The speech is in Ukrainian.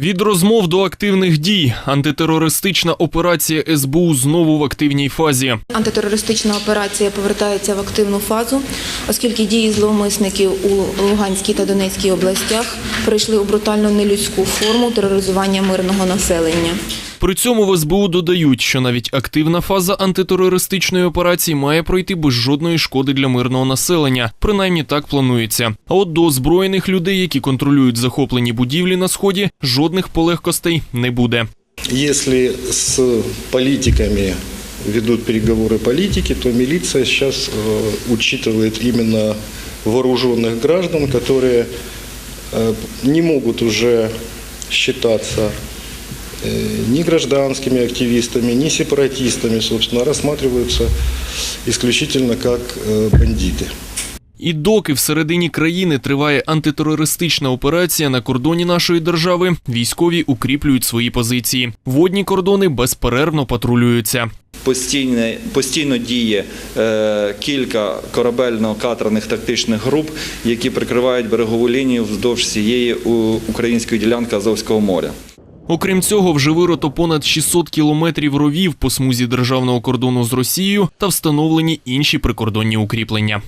Від розмов до активних дій антитерористична операція СБУ знову в активній фазі. Антитерористична операція повертається в активну фазу, оскільки дії зловмисників у Луганській та Донецькій областях прийшли у брутально нелюдську форму тероризування мирного населення. При цьому в СБУ додають, що навіть активна фаза антитерористичної операції має пройти без жодної шкоди для мирного населення. Принаймні так планується. А от до озброєних людей, які контролюють захоплені будівлі на сході, жодних полегкостей не буде. Если с политиками ведут переговоры политики, то милиция сейчас э, учитывает именно вооруженных граждан, которые э, не могут уже считаться э, ни гражданскими активистами, ни сепаратистами, собственно, рассматриваются исключительно как э, бандиты. І доки всередині країни триває антитерористична операція на кордоні нашої держави, військові укріплюють свої позиції. Водні кордони безперервно патрулюються. Постійно, постійно діє е, кілька корабельно-катерних тактичних груп, які прикривають берегову лінію вздовж всієї української ділянки Азовського моря. Окрім цього, вже вирото понад 600 кілометрів ровів по смузі державного кордону з Росією та встановлені інші прикордонні укріплення.